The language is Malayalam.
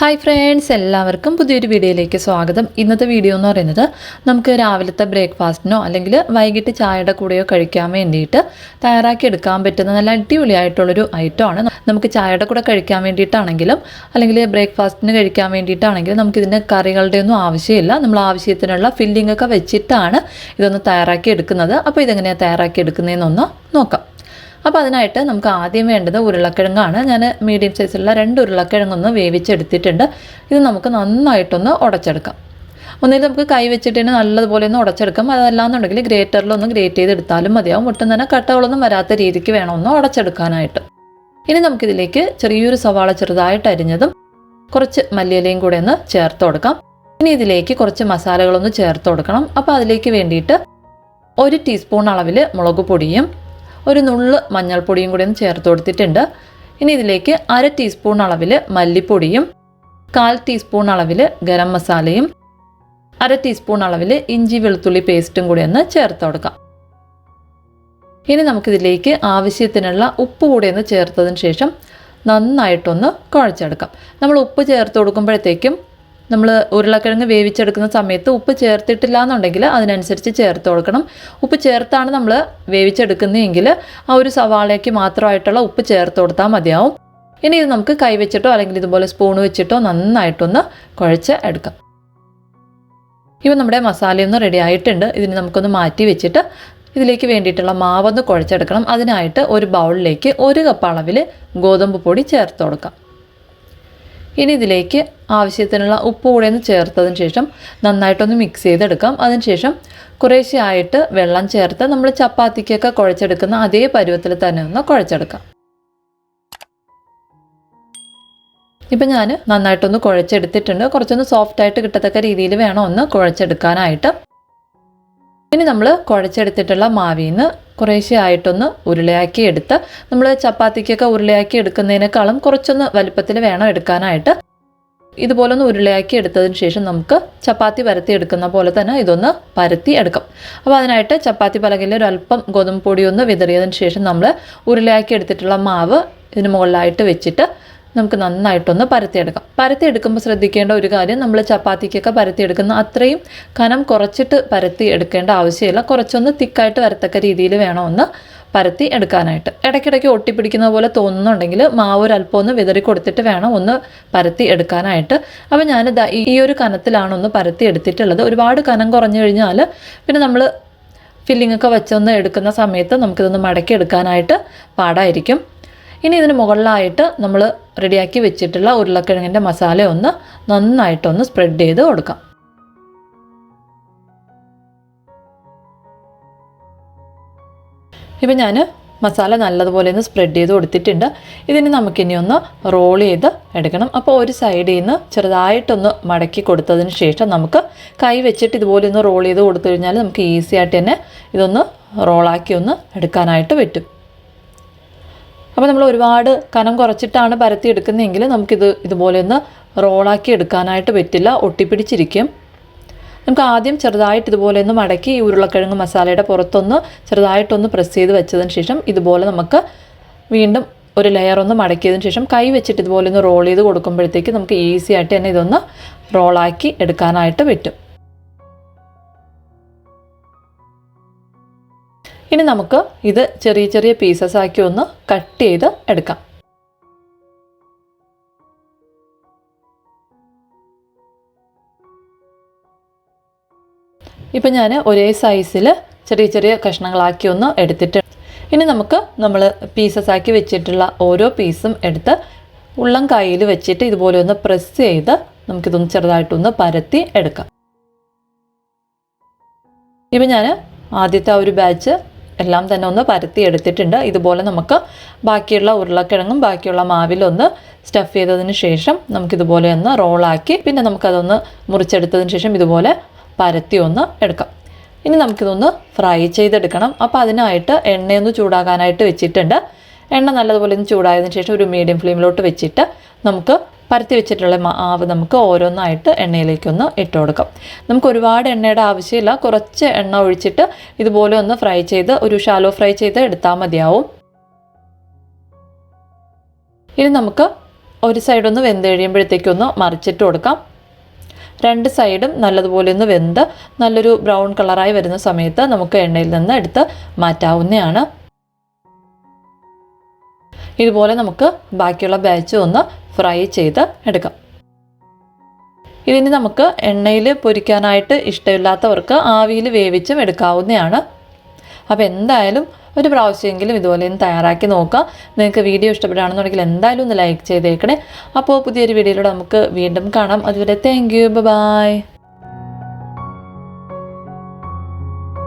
ഹായ് ഫ്രണ്ട്സ് എല്ലാവർക്കും പുതിയൊരു വീഡിയോയിലേക്ക് സ്വാഗതം. ഇന്നത്തെ വീഡിയോ എന്ന് പറയുന്നത് നമുക്ക് രാവിലത്തെ ബ്രേക്ക്ഫാസ്റ്റിനോ അല്ലെങ്കിൽ വൈകിട്ട് ചായയുടെ കൂടെയോ കഴിക്കാൻ വേണ്ടിയിട്ട് തയ്യാറാക്കി എടുക്കാൻ പറ്റുന്ന നല്ല അടിപൊളിയായിട്ടുള്ളൊരു ഐറ്റമാണ് നമുക്ക് ചായയുടെ കൂടെ കഴിക്കാൻ വേണ്ടിയിട്ടാണെങ്കിലും അല്ലെങ്കിൽ ബ്രേക്ക്ഫാസ്റ്റിന് കഴിക്കാൻ വേണ്ടിയിട്ടാണെങ്കിലും നമുക്കിതിന് കറികളുടെ ഒന്നും ആവശ്യമില്ല. നമ്മൾ ആവശ്യത്തിനുള്ള ഫില്ലിംഗ് ഒക്കെ വെച്ചിട്ടാണ് ഇതൊന്ന് തയ്യാറാക്കി എടുക്കുന്നത്. അപ്പോൾ ഇതെങ്ങനെയാണ് തയ്യാറാക്കി എടുക്കുന്നതെന്നൊന്ന് നോക്കാം. അപ്പോൾ അതിനായിട്ട് നമുക്ക് ആദ്യം വേണ്ടത് ഉരുളക്കിഴങ്ങാണ്. ഞാൻ മീഡിയം സൈസിലുള്ള രണ്ട് ഉരുളക്കിഴങ്ങൊന്ന് വേവിച്ചെടുത്തിട്ടുണ്ട്. ഇത് നമുക്ക് നന്നായിട്ടൊന്ന് ഉടച്ചെടുക്കാം. ഒന്നിൽ നമുക്ക് കൈ വെച്ചിട്ട് തന്നെ നല്ലതുപോലെ ഒന്ന് ഉടച്ചെടുക്കാം. അതല്ലാന്നുണ്ടെങ്കിൽ ഗ്രേറ്ററിലൊന്ന് ഗ്രേറ്റ് ചെയ്തെടുത്താലും മതിയാവും. ഒട്ടും തന്നെ കട്ടകളൊന്നും വരാത്ത രീതിക്ക് വേണം ഒന്ന് ഉടച്ചെടുക്കാനായിട്ട്. ഇനി നമുക്കിതിലേക്ക് ചെറിയൊരു സവാള ചെറുതായിട്ട് അരിഞ്ഞതും കുറച്ച് മല്ലിയിലയും കൂടെ ഒന്ന് ചേർത്ത് കൊടുക്കാം. ഇനി ഇതിലേക്ക് കുറച്ച് മസാലകളൊന്ന് ചേർത്ത് കൊടുക്കണം. അപ്പോൾ അതിലേക്ക് വേണ്ടിയിട്ട് ഒരു ടീസ്പൂൺ അളവിൽ മുളക് പൊടിയും ഒരു നുള്ള് മഞ്ഞൾപ്പൊടിയും കൂടി ഒന്ന് ചേർത്ത് കൊടുത്തിട്ടുണ്ട്. ഇനി ഇതിലേക്ക് അര ടീസ്പൂൺ അളവിൽ മല്ലിപ്പൊടിയും കാൽ ടീസ്പൂൺ അളവിൽ ഗരം മസാലയും അര ടീസ്പൂൺ അളവിൽ ഇഞ്ചി വെളുത്തുള്ളി പേസ്റ്റും കൂടി ഒന്ന് ചേർത്ത് കൊടുക്കാം. ഇനി നമുക്കിതിലേക്ക് ആവശ്യത്തിനുള്ള ഉപ്പ് കൂടി ഒന്ന് ചേർത്തതിന് ശേഷം നന്നായിട്ടൊന്ന് കുഴച്ചെടുക്കാം. നമ്മൾ ഉപ്പ് ചേർത്ത് കൊടുക്കുമ്പോഴത്തേക്കും നമ്മൾ ഉരുളക്കിഴങ്ങ് വേവിച്ചെടുക്കുന്ന സമയത്ത് ഉപ്പ് ചേർത്തിട്ടില്ല എന്നുണ്ടെങ്കിൽ അതിനനുസരിച്ച് ചേർത്ത് കൊടുക്കണം. ഉപ്പ് ചേർത്താണ് നമ്മൾ വേവിച്ചെടുക്കുന്നതെങ്കിൽ ആ ഒരു സവാളയ്ക്ക് മാത്രമായിട്ടുള്ള ഉപ്പ് ചേർത്ത് കൊടുത്താൽ മതിയാവും. ഇനി ഇത് നമുക്ക് കൈവച്ചിട്ടോ അല്ലെങ്കിൽ ഇതുപോലെ സ്പൂൺ വെച്ചിട്ടോ നന്നായിട്ടൊന്ന് കുഴച്ച് എടുക്കാം. ഇവ നമ്മുടെ മസാലയൊന്ന് റെഡി ആയിട്ടുണ്ട്. ഇതിന് നമുക്കൊന്ന് മാറ്റി വെച്ചിട്ട് ഇതിലേക്ക് വേണ്ടിയിട്ടുള്ള മാവൊന്ന് കുഴച്ചെടുക്കണം. അതിനായിട്ട് ഒരു ബൗളിലേക്ക് ഒരു കപ്പ് അളവിൽ ഗോതമ്പ് പൊടി ചേർത്ത് കൊടുക്കാം. ഇനി ഇതിലേക്ക് ആവശ്യത്തിനുള്ള ഉപ്പ് കൂടെ ഒന്ന് ചേർത്തതിന് ശേഷം നന്നായിട്ടൊന്ന് മിക്സ് ചെയ്തെടുക്കാം. അതിനുശേഷം കുറേശ്ശെ ആയിട്ട് വെള്ളം ചേർത്ത് നമ്മൾ ചപ്പാത്തിക്കൊക്കെ കുഴച്ചെടുക്കുന്ന അതേ പരുവത്തിൽ തന്നെ ഒന്ന് കുഴച്ചെടുക്കാം. ഇപ്പം ഞാൻ നന്നായിട്ടൊന്ന് കുഴച്ചെടുത്തിട്ടുണ്ട്. കുറച്ചൊന്ന് സോഫ്റ്റ് ആയിട്ട് കിട്ടത്തക്ക രീതിയിൽ വേണം ഒന്ന് കുഴച്ചെടുക്കാനായിട്ട്. ഇനി നമ്മൾ കുഴച്ചെടുത്തിട്ടുള്ള മാവിൽ നിന്ന് കുറേശ്ശെ ആയിട്ടൊന്ന് ഉരുളയാക്കി എടുത്ത് നമ്മൾ ചപ്പാത്തിക്കൊക്കെ ഉരുളയാക്കി എടുക്കുന്നതിനേക്കാളും കുറച്ചൊന്ന് വലിപ്പത്തിൽ വേണം എടുക്കാനായിട്ട്. ഇതുപോലെ ഒന്ന് ഉരുളയാക്കി എടുത്തതിന് ശേഷം നമുക്ക് ചപ്പാത്തി പരത്തി എടുക്കുന്ന പോലെ തന്നെ ഇതൊന്ന് പരത്തി എടുക്കാം. അപ്പോൾ അതിനായിട്ട് ചപ്പാത്തി പലകയിൽ ഒരു അല്പം ഗോതമ്പ് പൊടി ഒന്ന് വിതറിയതിന് ശേഷം നമ്മൾ ഉരുളയാക്കി എടുത്തിട്ടുള്ള മാവ് ഇതിന് മുകളിലായിട്ട് വെച്ചിട്ട് നമുക്ക് നന്നായിട്ടൊന്ന് പരത്തിയെടുക്കാം. പരത്തിയെടുക്കുമ്പോൾ ശ്രദ്ധിക്കേണ്ട ഒരു കാര്യം നമ്മൾ ചപ്പാത്തിക്കൊക്കെ പരത്തിയെടുക്കുന്ന അത്രയും കനം കുറച്ചിട്ട് പരത്തി എടുക്കേണ്ട ആവശ്യമില്ല. കുറച്ചൊന്ന് തിക്കായിട്ട് വരത്തക്ക രീതിയിൽ വേണം ഒന്ന് പരത്തി എടുക്കാനായിട്ട്. ഇടയ്ക്കിടയ്ക്ക് ഒട്ടിപ്പിടിക്കുന്ന പോലെ തോന്നുന്നുണ്ടെങ്കിൽ മാവ് ഒരു അല്പം ഒന്ന് വിതറി കൊടുത്തിട്ട് വേണം ഒന്ന് പരത്തി എടുക്കാനായിട്ട്. അപ്പോൾ ഞാൻ ഈ ഒരു കനത്തിലാണ് ഒന്ന് പരത്തി എടുത്തിട്ടുള്ളത്. ഒരുപാട് കനം കുറഞ്ഞു കഴിഞ്ഞാൽ പിന്നെ നമ്മൾ ഫില്ലിങ്ങൊക്കെ വെച്ചൊന്ന് എടുക്കുന്ന സമയത്ത് നമുക്കിതൊന്ന് മടക്കി എടുക്കാനായിട്ട് പാടായിരിക്കും. ഇനി ഇതിന് മുകളിലായിട്ട് നമ്മൾ റെഡിയാക്കി വെച്ചിട്ടുള്ള ഉരുളക്കിഴങ്ങിന്റെ മസാല ഒന്ന് നന്നായിട്ടൊന്ന് സ്പ്രെഡ് ചെയ്ത് കൊടുക്കാം. ഇപ്പം ഞാൻ മസാല നല്ലതുപോലെ ഒന്ന് സ്പ്രെഡ് ചെയ്ത് കൊടുത്തിട്ടുണ്ട്. ഇതിന് നമുക്കിനി ഒന്ന് റോൾ ചെയ്ത് എടുക്കണം. അപ്പോൾ ഒരു സൈഡിൽ നിന്ന് ചെറുതായിട്ടൊന്ന് മടക്കി കൊടുത്തതിന് ശേഷം നമുക്ക് കൈ വെച്ചിട്ട് ഇതുപോലെ ഒന്ന് റോൾ ചെയ്ത് കൊടുത്തു കഴിഞ്ഞാൽ നമുക്ക് ഈസി ആയിട്ട് തന്നെ ഇതൊന്ന് റോളാക്കി ഒന്ന് എടുക്കാനായിട്ട് പറ്റും. അപ്പോൾ നമ്മൾ ഒരുപാട് കനം കുറച്ചിട്ടാണ് പരത്തി എടുക്കുന്നതെങ്കിൽ നമുക്കിത് ഇതുപോലെ ഒന്ന് റോളാക്കി എടുക്കാനായിട്ട് പറ്റില്ല ഒട്ടിപ്പിടിച്ചിരിക്കും. നമുക്ക് ആദ്യം ചെറുതായിട്ട് ഇതുപോലെ ഒന്ന് മടക്കി ഈ ഉരുളക്കിഴങ്ങ് മസാലയുടെ പുറത്തൊന്ന് ചെറുതായിട്ടൊന്ന് പ്രസ് ചെയ്ത് വെച്ചതിന് ശേഷം ഇതുപോലെ നമുക്ക് വീണ്ടും ഒരു ലെയർ ഒന്ന് മടക്കിയതിന് ശേഷം കൈ വെച്ചിട്ട് ഇതുപോലെ ഒന്ന് റോൾ ചെയ്ത് കൊടുക്കുമ്പോഴത്തേക്ക് നമുക്ക് ഈസി ആയിട്ട് തന്നെ ഇതൊന്ന് റോളാക്കി എടുക്കാനായിട്ട് പറ്റും. ഇനി നമുക്ക് ഇത് ചെറിയ ചെറിയ പീസസ് ആക്കി ഒന്ന് കട്ട് ചെയ്ത് എടുക്കാം. ഇപ്പം ഞാൻ ഒരേ സൈസിൽ ചെറിയ ചെറിയ കഷ്ണങ്ങളാക്കി ഒന്ന് എടുത്തിട്ട് ഇനി നമുക്ക് നമ്മൾ പീസസ് ആക്കി വെച്ചിട്ടുള്ള ഓരോ പീസും എടുത്ത് ഉള്ളം കയ്യിൽ വെച്ചിട്ട് ഇതുപോലെ ഒന്ന് പ്രസ് ചെയ്ത് നമുക്കിതൊന്ന് ചെറുതായിട്ടൊന്ന് പരത്തി എടുക്കാം. ഇപ്പം ഞാൻ ആദ്യത്തെ ആ ഒരു ബാച്ച് എല്ലാം തന്നെ ഒന്ന് പരത്തി എടുത്തിട്ടുണ്ട്. ഇതുപോലെ നമുക്ക് ബാക്കിയുള്ള ഉരുളക്കിഴങ്ങും ബാക്കിയുള്ള മാവിലൊന്ന് സ്റ്റഫ് ചെയ്തതിന് ശേഷം നമുക്കിതുപോലെ ഒന്ന് റോളാക്കി പിന്നെ നമുക്കതൊന്ന് മുറിച്ചെടുത്തതിന് ശേഷം ഇതുപോലെ പരത്തി ഒന്ന് എടുക്കാം. ഇനി നമുക്കിതൊന്ന് ഫ്രൈ ചെയ്തെടുക്കണം. അപ്പോൾ അതിനായിട്ട് എണ്ണയൊന്ന് ചൂടാകാനായിട്ട് വെച്ചിട്ടുണ്ട്. എണ്ണ നല്ലതുപോലെ ഒന്ന് ചൂടായതിനു ശേഷം ഒരു മീഡിയം ഫ്ലെയിമിലോട്ട് വെച്ചിട്ട് നമുക്ക് പരത്തി വെച്ചിട്ടുള്ള മാവ് നമുക്ക് ഓരോന്നായിട്ട് എണ്ണയിലേക്കൊന്ന് ഇട്ട് കൊടുക്കാം. നമുക്ക് ഒരുപാട് എണ്ണയുടെ ആവശ്യമില്ല. കുറച്ച് എണ്ണ ഒഴിച്ചിട്ട് ഇതുപോലെ ഒന്ന് ഫ്രൈ ചെയ്ത് ഒരു ഷാലോ ഫ്രൈ ചെയ്ത് എടുത്താൽ മതിയാവും. ഇനി നമുക്ക് ഒരു സൈഡൊന്ന് വെന്ത് കഴിയുമ്പോഴത്തേക്കൊന്ന് മറിച്ചിട്ട് കൊടുക്കാം. രണ്ട് സൈഡും നല്ലതുപോലെ ഒന്ന് വെന്ത് നല്ലൊരു ബ്രൗൺ കളറായി വരുന്ന സമയത്ത് നമുക്ക് എണ്ണയിൽ നിന്ന് എടുത്ത് മാറ്റാവുന്നതാണ്. ഇതുപോലെ നമുക്ക് ബാക്കിയുള്ള ബാച്ച് ഒന്ന് ഫ്രൈ ചെയ്ത് എടുക്കാം. ഇതിന് നമുക്ക് എണ്ണയിൽ പൊരിക്കാനായിട്ട് ഇഷ്ടമില്ലാത്തവർക്ക് ആവിയിൽ വേവിച്ചും എടുക്കാവുന്നതാണ്. അപ്പോൾ എന്തായാലും ഒരു പ്രാവശ്യമെങ്കിലും ഇതുപോലെ ഒന്ന് തയ്യാറാക്കി നോക്കുക നിങ്ങൾക്ക് വീഡിയോ ഇഷ്ടപ്പെടുകയാണെന്നുണ്ടെങ്കിൽ എന്തായാലും ഒന്ന് ലൈക്ക് ചെയ്തേക്കണേ. അപ്പോൾ പുതിയൊരു വീഡിയോയിലൂടെ നമുക്ക് വീണ്ടും കാണാം. അതുവരെ താങ്ക് യു ബൈ